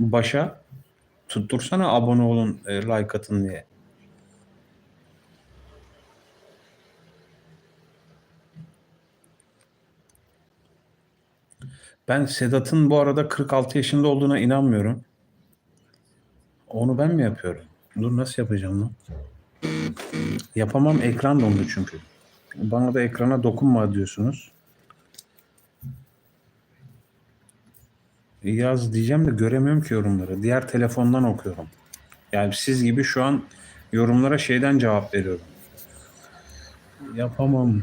Başa tuttursana abone olun, e, like atın diye. Ben Sedat'ın bu arada 46 yaşında olduğuna inanmıyorum. Onu ben mi yapıyorum? Dur nasıl yapacağım lan? Yapamam ekran dondu çünkü. Bana da ekrana dokunma diyorsunuz. Yaz diyeceğim de göremiyorum ki yorumları. Diğer telefondan okuyorum. Yani siz gibi şu an yorumlara şeyden cevap veriyorum. Yapamam.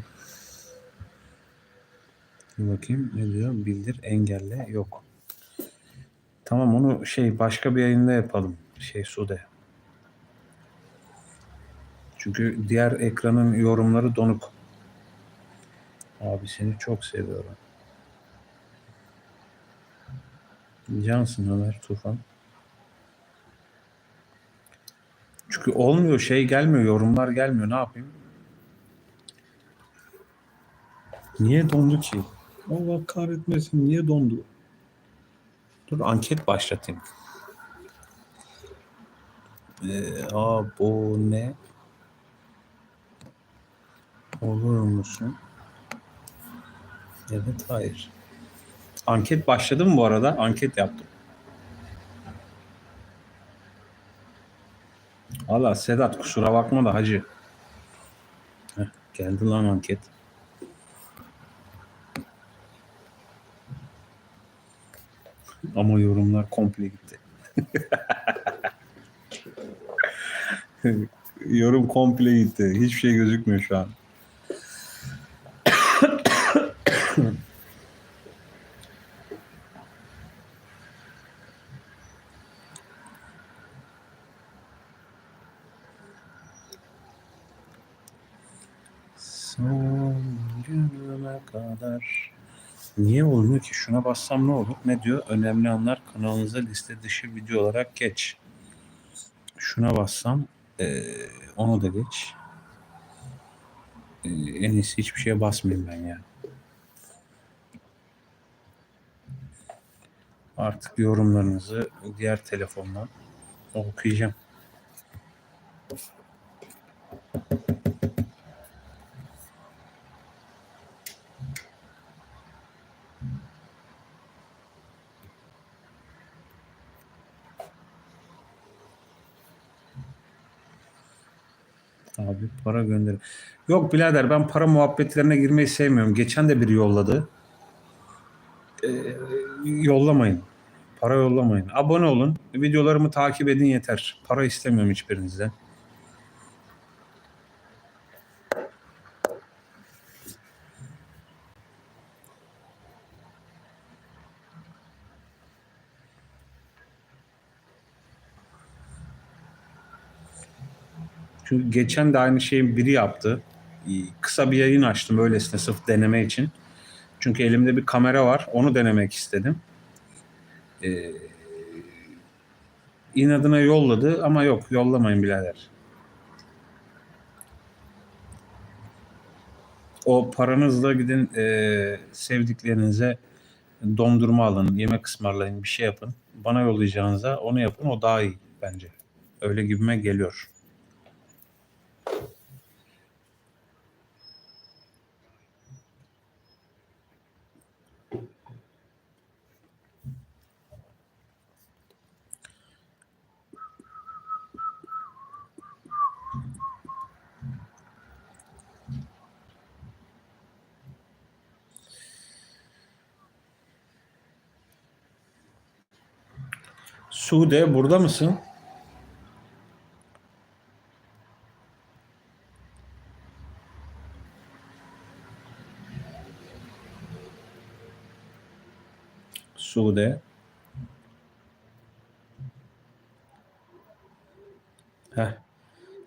Bir bakayım ne diyor? Bildir engelle yok. Tamam onu şey başka bir yayında yapalım. Şey Sude. Çünkü diğer ekranın yorumları donuk. Abi seni çok seviyorum. Cansın Ömer Tufan. Çünkü olmuyor şey gelmiyor yorumlar gelmiyor ne yapayım? Niye dondu ki? Allah kahretmesin niye dondu? Dur anket başlatayım. Ee, abone olur musun? Evet hayır. Anket başladı mı bu arada? Anket yaptım. Valla Sedat kusura bakma da hacı. Heh, geldi lan anket. Ama yorumlar komple gitti. Yorum komple gitti. Hiçbir şey gözükmüyor şu an. Son günüme kadar. Niye olmuyor ki? Şuna bassam ne olur? Ne diyor? Önemli anlar kanalınıza liste dışı video olarak geç. Şuna bassam eee onu da geç. Eee, en iyisi hiçbir şeye basmayayım ben ya. Artık yorumlarınızı diğer telefondan okuyacağım. Abi para gönder. Yok birader ben para muhabbetlerine girmeyi sevmiyorum. Geçen de biri yolladı. Ee, yollamayın. Para yollamayın. Abone olun. Videolarımı takip edin yeter. Para istemiyorum hiçbirinizden. Çünkü geçen de aynı şeyi biri yaptı. Ee, Kısa bir yayın açtım öylesine sırf deneme için. Çünkü elimde bir kamera var. Onu denemek istedim. Ee, inadına yolladı ama yok yollamayın birader. O paranızla gidin e, sevdiklerinize dondurma alın, yemek ısmarlayın, bir şey yapın. Bana yollayacağınıza onu yapın. O daha iyi bence. Öyle gibime geliyor. Sude burada mısın? Sude. Heh.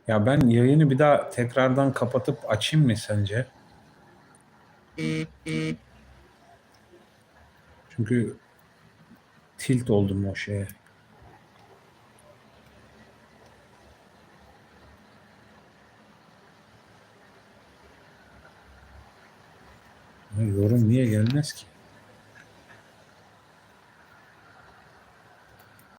Ya ben yayını bir daha tekrardan kapatıp açayım mı sence? Çünkü tilt oldum o şeye. Yorum niye gelmez ki?